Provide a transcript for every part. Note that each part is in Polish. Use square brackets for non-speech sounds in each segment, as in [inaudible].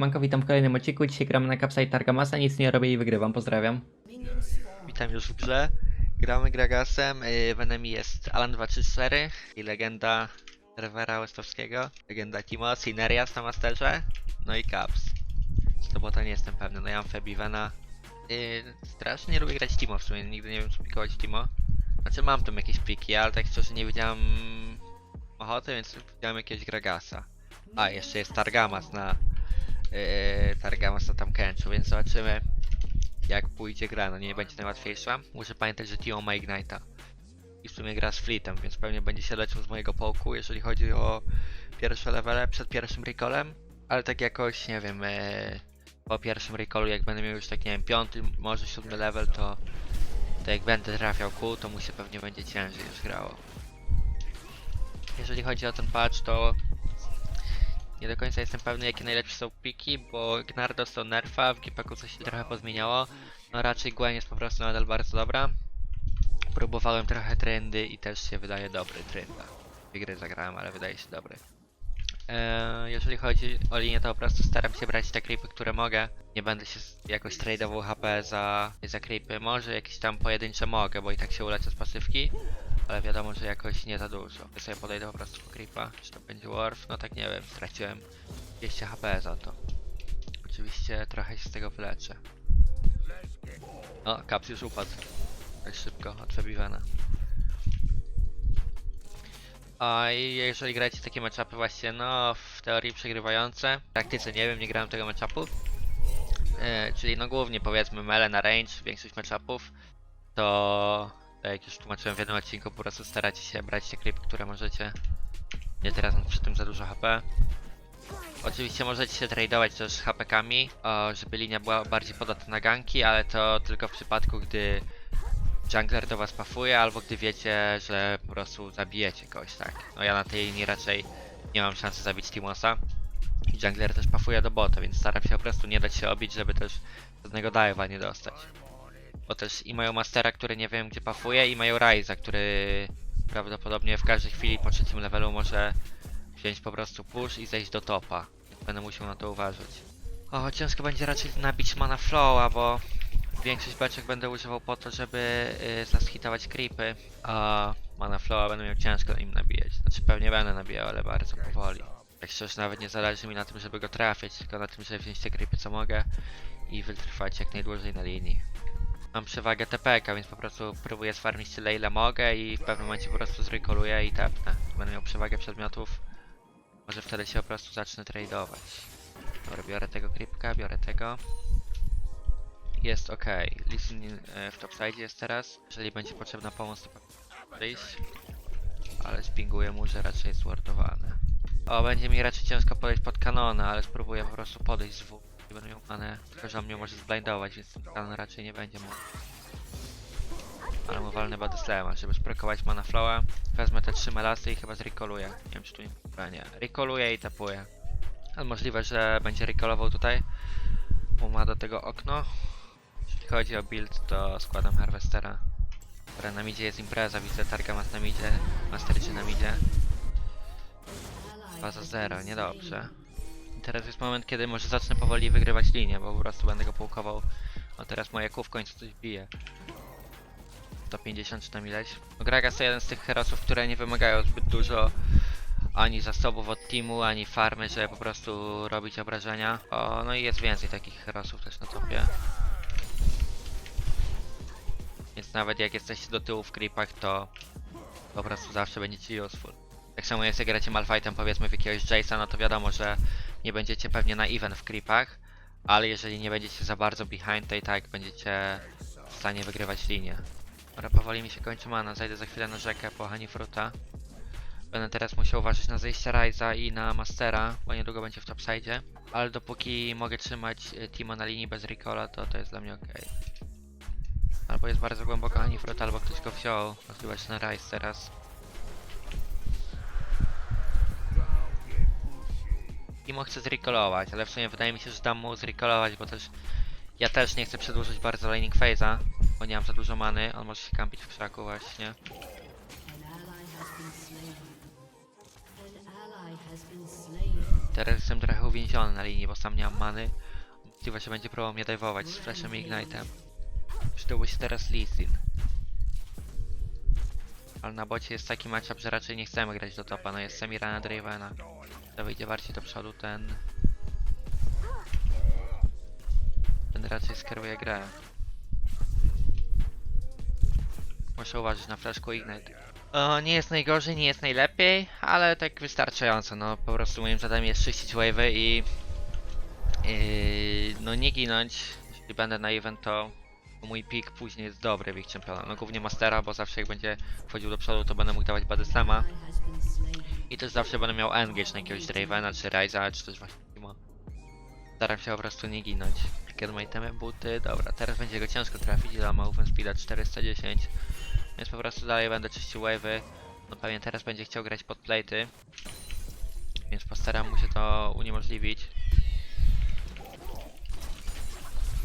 Manko, witam w kolejnym odcinku. Dzisiaj gramy na Capsa i Targamasa, nic nie robię i wygrywam. Pozdrawiam. Witam już w grze. Gramy Gragasem. Yy, W enemy jest Alan 234 i legenda serwera Westowskiego. Legenda Timo, Sinerias na masterze. No i Caps. Co bo to nie jestem pewny. No ja mam Febivena. Yy, strasznie nie lubię grać Timo w sumie. Nigdy nie wiem co pikować Timo. Znaczy mam tam jakieś pliki, ale tak szczerze nie widziałem ochoty, więc widziałem jakiegoś Gragasa. A, jeszcze jest Targamas na... Yy, Targamas tam Kenchu, więc zobaczymy jak pójdzie gra, no nie będzie najłatwiejsza. Muszę pamiętać, że Timo ma Ignite'a. I w sumie gra z Fleetem, więc pewnie będzie się leczył z mojego połku, jeżeli chodzi o pierwsze levele przed pierwszym recallem. Ale tak jakoś, nie wiem, e, po pierwszym recallu, jak będę miał już tak, nie wiem, piąty, może siódmy level, to, to jak będę trafiał kół, to mu się pewnie będzie ciężej już grało. Jeżeli chodzi o ten patch, to nie do końca jestem pewny jakie najlepsze są piki, bo Gnar dostał nerfa, w Gipeku coś się trochę pozmieniało. No raczej Gwen jest po prostu nadal bardzo dobra. Próbowałem trochę trendy i też się wydaje dobry trenda. Dwie gry zagrałem, ale wydaje się dobry. Eee, jeżeli chodzi o linię, to po prostu staram się brać te creepy, które mogę. Nie będę się jakoś tradeował HP za, za creepy. Może jakieś tam pojedyncze mogę, bo i tak się uleczę z pasywki. Ale wiadomo, że jakoś nie za dużo. Ja sobie podejdę po prostu po creepa. Czy to będzie Worf? No tak nie wiem, straciłem 200 HP za to. Oczywiście trochę się z tego wyleczę. O, Caps już upadł. Tak szybko, od. A i jeżeli gracie takie matchupy właśnie, no w teorii przegrywające, w praktyce nie wiem, nie grałem tego matchupu. E, czyli no głównie powiedzmy mele na range, większość matchupów, to jak już tłumaczyłem w jednym odcinku, po prostu staracie się brać te creepy, które możecie. Nie teraz mam przy tym za dużo HP. Oczywiście możecie się tradeować też HP-kami, żeby linia była bardziej podatna na ganki, ale to tylko w przypadku, gdy jungler do was pafuje, albo gdy wiecie, że po prostu zabijecie kogoś, tak. No ja na tej linii raczej nie mam szansy zabić Timosa. Jungler też pafuje do bota, więc staram się po prostu nie dać się obić, żeby też żadnego dive'a nie dostać. Bo też i mają Mastera, który nie wiem gdzie pafuje, i mają Ryza, który prawdopodobnie w każdej chwili po trzecim levelu może wziąć po prostu push i zejść do topa. Będę musiał na to uważać. O, ciężko będzie raczej nabić mana flowa, bo większość beczek będę używał po to, żeby y, zashitować creepy, a mana flowa będę miał ciężko im nabijać. Znaczy pewnie będę nabijał, ale bardzo powoli. Tak szczerze nawet nie zależy mi na tym, żeby go trafić, tylko na tym, żeby wziąć te creepy co mogę i wytrwać jak najdłużej na linii. Mam przewagę TPK, więc po prostu próbuję sfarmić tyle ile mogę i w pewnym momencie po prostu zrekoluję i tepnę. Będę miał przewagę przedmiotów. Może wtedy się po prostu zacznę tradeować. Dobra, biorę tego creepka, biorę tego. Jest ok. Listen e, w topside jest teraz. Jeżeli będzie potrzebna pomoc, to przyjść. Ale spinguję mu, że raczej jest wardowany. O, będzie mi raczej ciężko podejść pod kanona, ale spróbuję po prostu podejść z W. Nie będę miał manę, tylko że on mnie może zblindować, więc kanon raczej nie będzie mógł. Ale mu walnę body slama, żeby sprokować mana flowa. Wezmę te trzy melasy i chyba zrecoluję. Nie wiem czy tu nie... Chyba nie. Recoluję i tapuję. Ale możliwe, że będzie recallował tutaj. Bo ma do tego okno. Jeśli chodzi o build, to składam Harvestera. Dobra, na midzie jest impreza, widzę Targamas na midzie, Masterczy na midzie. Baza zero, niedobrze. I teraz jest moment, kiedy może zacznę powoli wygrywać linię, bo po prostu będę go pułkował. O teraz moje kół w końcu coś bije. 150 czy tam ileś. No Gragas to jeden z tych herosów, które nie wymagają zbyt dużo ani zasobów od teamu, ani farmy, żeby po prostu robić obrażenia. O, no i jest więcej takich herosów też na topie. Więc nawet jak jesteście do tyłu w creepach, to po prostu zawsze będziecie useful. Tak samo jak gracie Malfightem powiedzmy w jakiegoś Jace'a, no to wiadomo, że nie będziecie pewnie na even w creepach, ale jeżeli nie będziecie za bardzo behind, to i tak będziecie w stanie wygrywać linię. Dobra, powoli mi się kończy mana, zajdę za chwilę na rzekę po Honeyfruta. Będę teraz musiał uważać na zejście Ryza i na Mastera, bo niedługo będzie w topside. Ale dopóki mogę trzymać y, Timo na linii bez recola, to to jest dla mnie ok. Albo jest bardzo głęboko Honeyfruit, albo ktoś go wziął. Możliwe, że na Ryze teraz. Timo chce zrecolować, ale w sumie wydaje mi się, że dam mu zrecolować, bo też ja też nie chcę przedłużyć bardzo laning phase'a, bo nie mam za dużo many. On może się kampić w krzaku właśnie. Teraz jestem trochę uwięziony na linii, bo sam nie mam many. Możliwe, że będzie próbował mnie dive'ować z flashem i ignite'em. Przydałby się teraz Lee. Ale na bocie jest taki matchup, że raczej nie chcemy grać do topa. No jest Samira na Dravena. To wyjdzie bardziej do przodu ten... Ten raczej skieruje grę. Muszę uważać na flashku Ignite. O, nie jest najgorzej, nie jest najlepiej, ale tak wystarczająco. No po prostu moim zadaniem jest czyścić wave'y i... No nie ginąć. Jeśli będę na event, to mój pick później jest dobry w ich czempiona. No głównie Mastera, bo zawsze jak będzie wchodził do przodu, to będę mógł dawać Badesama. I też zawsze będę miał engage na jakiegoś Dravena, czy Ryza, czy też właśnie Timo. Staram się po prostu nie ginąć. Kiedy ma itemy, buty, dobra, teraz będzie go ciężko trafić, ile ma movement speeda 410. Więc po prostu dalej będę czyścił wave'y. No pewnie teraz będzie chciał grać pod plate'y. Więc postaram mu się to uniemożliwić.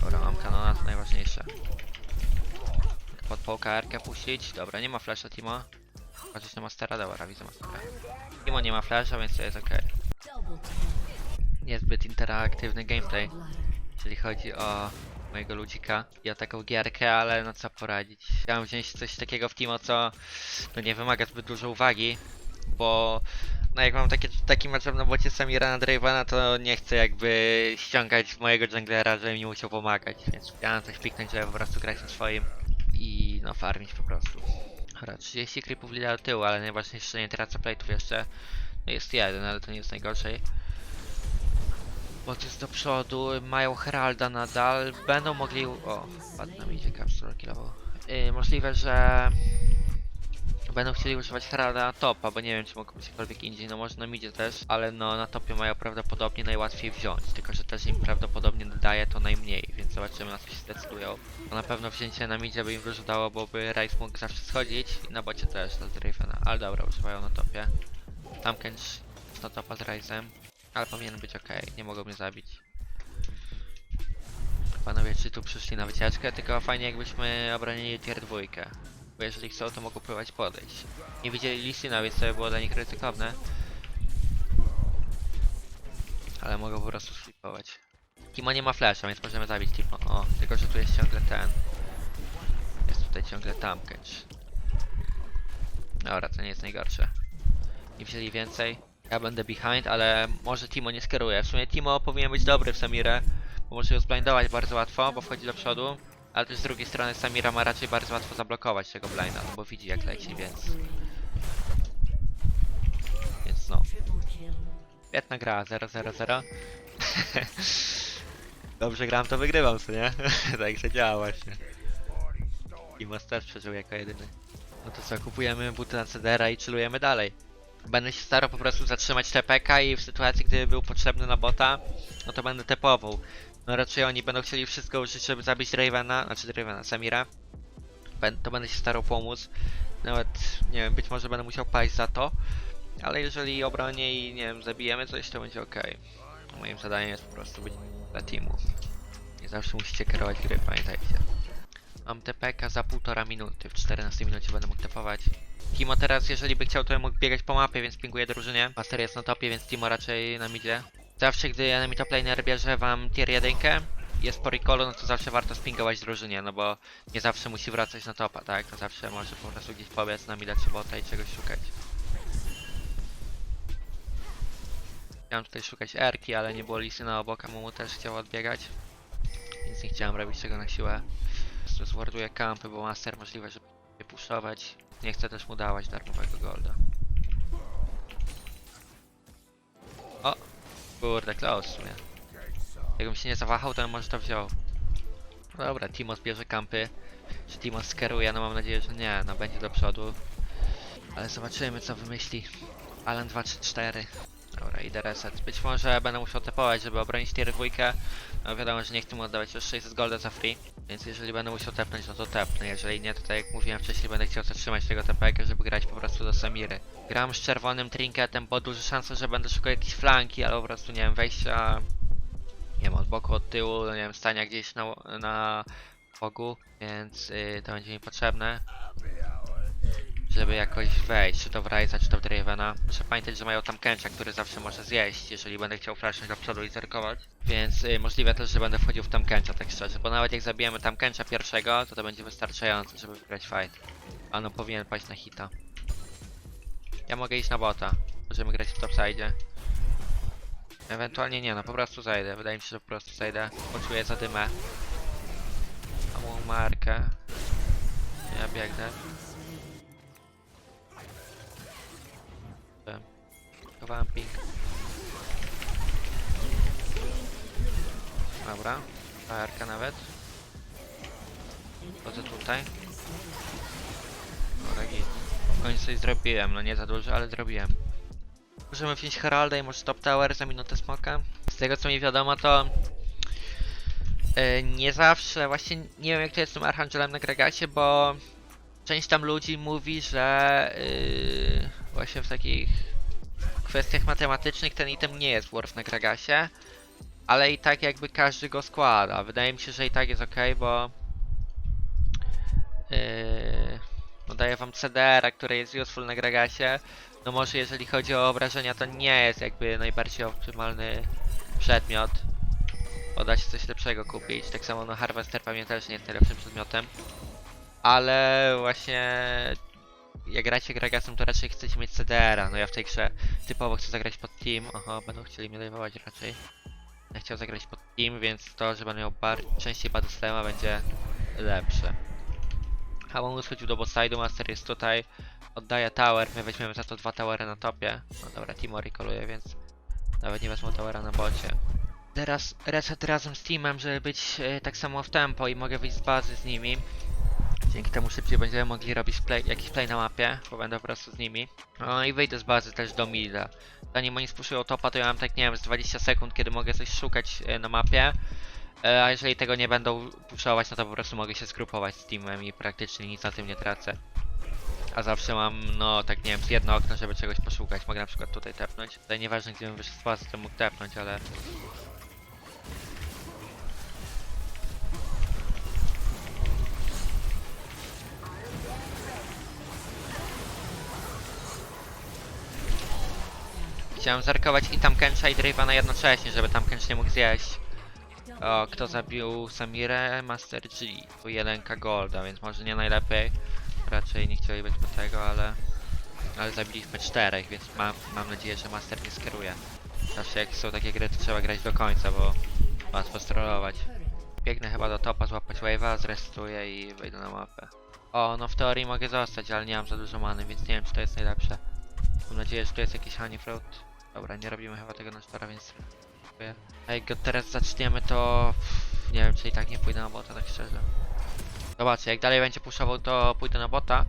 Dobra, mam kanona, to najważniejsze. Pod PKR puścić. Dobra, nie ma flasha Timo. Patrzeć na Mastera, dobra, widzę Mastera. Timo nie ma flasha, więc to jest ok. Niezbyt interaktywny gameplay, jeżeli chodzi o mojego ludzika i o taką gierkę, ale no co poradzić. Chciałem wziąć coś takiego w Timo, co no nie wymaga zbyt dużo uwagi, bo no jak mam takie, taki matchup na bocie Samira na Dravena, to nie chcę jakby ściągać mojego junglera, żeby mi musiał pomagać, więc chciałem coś piknąć, żeby po prostu grać na swoim i no farmić po prostu. Dobra, 30 creepów do tyłu, ale najważniejsze nie tracę plate'ów jeszcze. No jest jeden, ale to nie jest najgorszej. Bo to jest do przodu, mają Heralda nadal, będą mogli... O, padł nam idzie capsule killował. Yy, możliwe, że... Będą chcieli używać Heralda na topa, bo nie wiem czy mogą być gdziekolwiek indziej, no może na midzie też, ale no na topie mają prawdopodobnie najłatwiej wziąć, tylko że też im prawdopodobnie daje to najmniej, więc zobaczymy na co się zdecydują. No na pewno wzięcie na midzie by im dużo dało, bo by Rice mógł zawsze schodzić i na bocie też, to z Ravena, ale dobra, używają na topie. Tamkench na topa z Rice'em, ale powinien być ok, nie mogą mnie zabić. Panowie, czy tu przyszli na wycieczkę, tylko fajnie jakbyśmy obronili tier dwójkę. Bo jeżeli chcą, to mogą próbować podejść. Nie widzieli Lisina, więc to by było dla nich ryzykowne. Ale mogą po prostu flipować. Timo nie ma flasha, więc możemy zabić Timo. O, tylko że tu jest ciągle ten. Jest tutaj ciągle Tamkench. Dobra, to nie jest najgorsze. I wzięli więcej. Ja będę behind, ale może Timo nie skieruje. W sumie Timo powinien być dobry w Samirę, bo może ją zblindować bardzo łatwo, bo wchodzi do przodu. Ale z drugiej strony Samira ma raczej bardzo łatwo zablokować tego blinda, no bo widzi jak leci, więc... Więc no. Świetna gra, 0-0-0. [laughs] Dobrze gram, to wygrywam, co nie? [laughs] tak się działa właśnie. I Master przeżył jako jedyny. No to co, kupujemy buty na Cedera i chillujemy dalej. Będę się starał po prostu zatrzymać TPK i w sytuacji, gdy był potrzebny na bota, no to będę tepował. No raczej oni będą chcieli wszystko użyć, żeby zabić Ravena, znaczy Ravena, Samira. Bę- to będę się starał pomóc. Nawet, nie wiem, być może będę musiał paść za to. Ale jeżeli obronię i, nie wiem, zabijemy coś, to będzie ok. Moim zadaniem jest po prostu być dla teamu. Nie zawsze musicie kierować gry, pamiętajcie. Mam TPK za półtora minuty, w 14 minucie będę mógł tepować. Timo teraz, jeżeli by chciał, to mógł biegać po mapie, więc pinguje drużynie. Master jest na topie, więc Timo raczej nam idzie. Zawsze, gdy enemy top laner bierze wam tier 1, jest po recallu, no to zawsze warto spingować drużynie, no bo nie zawsze musi wracać na topa, tak? To zawsze może po prostu gdzieś pobiec na mida czy bota i czegoś szukać. Chciałem tutaj szukać Erki, ale nie było lisy na obok, a mu też chciał odbiegać. Więc nie chciałem robić tego na siłę. Zwarduję kampy, bo master możliwe, żeby je puszować. Nie chcę też mu dawać darmowego golda. Kurde, close w sumie. Jakbym się nie zawahał, to może to wziął. Dobra, Timos bierze kampy. Czy Timos skieruje? No mam nadzieję, że nie. No będzie do przodu. Ale zobaczymy, co wymyśli. Alan 234. Dobra, idę reset. Być może będę musiał tepować, żeby obronić tier 2. No wiadomo, że nie chcę mu oddawać już 600 golda za free. Więc jeżeli będę musiał tepnąć, no to tepnę. Jeżeli nie, to tak jak mówiłem wcześniej, będę chciał zatrzymać tego TPK, żeby grać po prostu do Samiry. Gram z czerwonym trinketem, bo duże szanse, że będę szukał jakiejś flanki, ale po prostu nie wiem, wejścia nie wiem, od boku, od tyłu, no nie wiem, stania gdzieś na, na fogu, więc yy, to będzie mi potrzebne. Żeby jakoś wejść, czy to w Ryza, czy to w Dravena. Muszę pamiętać, że mają tam Kencha, który zawsze może zjeść, jeżeli będę chciał flashnąć do przodu i zerkować. Więc y, możliwe też, że będę wchodził w tam Kencha, tak szczerze, bo nawet jak zabijemy tam Kencha pierwszego, to to będzie wystarczające, żeby wygrać fight. A no powinien paść na hita. Ja mogę iść na bota. Możemy grać w topside. Ewentualnie nie, no po prostu zajdę. Wydaje mi się, że po prostu zajdę. Poczuję zadymę. Mam markę. Ja biegnę. Chowałem ping. Dobra. Marka nawet. Chodzę tutaj. Git. W końcu coś zrobiłem, no nie za dużo, ale zrobiłem. Możemy wziąć Heralda i może Top Tower za minutę smoka. Z tego co mi wiadomo to... e, nie zawsze, właśnie nie wiem jak to jest z tym Archangelem na Gragacie, bo... Część tam ludzi mówi, że... Yy, właśnie w takich kwestiach matematycznych ten item nie jest worth na Gragasie. Ale i tak jakby każdy go składa. Wydaje mi się, że i tak jest ok, bo... Yy, daje wam CDR, który jest useful na Gragasie. No może jeżeli chodzi o obrażenia, to nie jest jakby najbardziej optymalny przedmiot. Bo da się coś lepszego kupić. Tak samo no Harvester pewnie też nie jest najlepszym przedmiotem. Ale właśnie gracie Gragasem, to raczej chcecie mieć CDR-a. No ja w tej grze typowo chcę zagrać pod team. Oho, będą chcieli mnie dajwować raczej. Ja chciał zagrać pod team, więc to, że będę miał bar częściej Slama będzie lepsze. Hamon schodził do bosside'u, Master jest tutaj. Oddaję tower, my weźmiemy za to dwa towery na topie. No dobra, Timo rekoluje, więc nawet nie wezmę towera na bocie. Teraz reset razem z teamem, żeby być e, tak samo w tempo i mogę wyjść z bazy z nimi. Dzięki temu szybciej będziemy mogli robić play, jakiś play na mapie, bo będę po prostu z nimi. No i wyjdę z bazy też do mida. Zanim oni spuszują topa, to ja mam tak nie wiem, z 20 sekund, kiedy mogę coś szukać e, na mapie. E, A jeżeli tego nie będą puszować, no to po prostu mogę się zgrupować z teamem i praktycznie nic na tym nie tracę. A zawsze mam, no tak nie wiem, z jedno okno, żeby czegoś poszukać. Mogę na przykład tutaj tepnąć. Tutaj nieważne gdzie bym wyszedł z bazy, to mógł tepnąć, ale... Chciałem zerkować i tam Kensha i Drave'a na jednocześnie, żeby tam Kench nie mógł zjeść. O, kto zabił Samirę? Master G. Tu 1k golda, więc może nie najlepiej. Raczej nie chcieli być po tego, ale... Ale zabiliśmy czterech, więc mam, mam nadzieję, że Master nie skieruje. Zawsze jak są takie gry, to trzeba grać do końca, bo łatwo strollować. Biegnę chyba do topa, złapać wave'a, zrestuję i wejdę na mapę. O, no w teorii mogę zostać, ale nie mam za dużo many, więc nie wiem, czy to jest najlepsze. Mam nadzieję, że tu jest jakiś honey fruit. Dobra, nie robimy chyba tego na sztora, więc... A jak go teraz zaczniemy, to... pff, Nie wiem, czy i tak nie pójdę na bota, tak szczerze. Zobaczę, jak dalej będzie puszował, to pójdę na bota.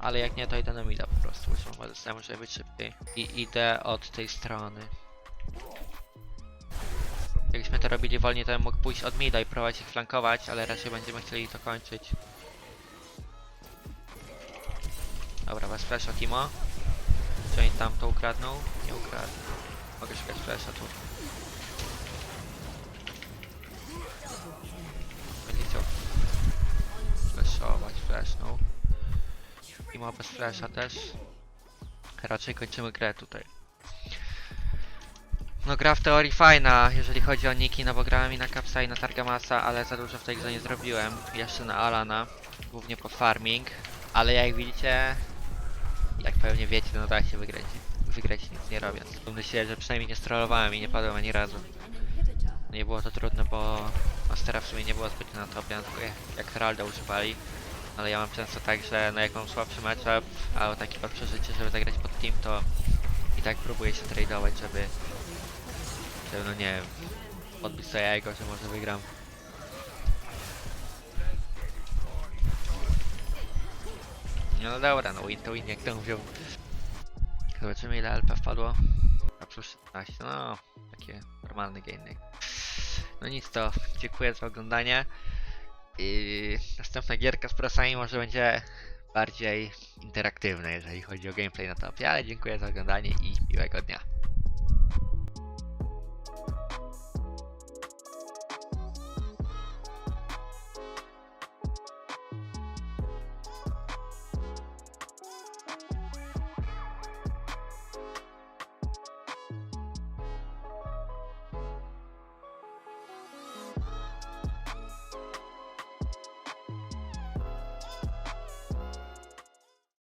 Ale jak nie, to idę na mida po prostu. Muszę dostałem, żeby być szybciej. I idę od tej strony. Jakbyśmy to robili wolniej, to bym mógł pójść od mida i próbować ich flankować, ale raczej będziemy chcieli to kończyć. Dobra, bez flasha Timo. Czy oni tam to ukradną? Nie ukradną. Mogę szukać flasha tu. Będzie chciał flashować, flashnął. Timo bez flasha też. Raczej kończymy grę tutaj. No gra w teorii fajna, jeżeli chodzi o niki, no bo grałem i na Capsa i na Targamasa, ale za dużo w tej grze nie zrobiłem. Jeszcze na Alana, głównie pod farming. Ale jak widzicie, jak pewnie wiecie, no da się wygrać, wygrać nic nie robiąc. Myślę, że przynajmniej nie strollowałem i nie padłem ani razu. Nie było to trudne, bo Mastera w sumie nie było zbytnio na topie, no tylko jak, Heralda używali. Ale ja mam często tak, że no jak mam słabszy matchup, albo taki pod przeżycie, żeby zagrać pod team, to i tak próbuję się tradeować, żeby, żeby no nie wiem, odbić sobie jajko, że może wygram. No dobra, no win to win, jak to mówią. Zobaczymy ile LP wpadło. A plus 17, no takie normalny gaming. No nic to, dziękuję za oglądanie. I następna gierka z prosami może będzie bardziej interaktywna, jeżeli chodzi o gameplay na topie, ale dziękuję za oglądanie i miłego dnia.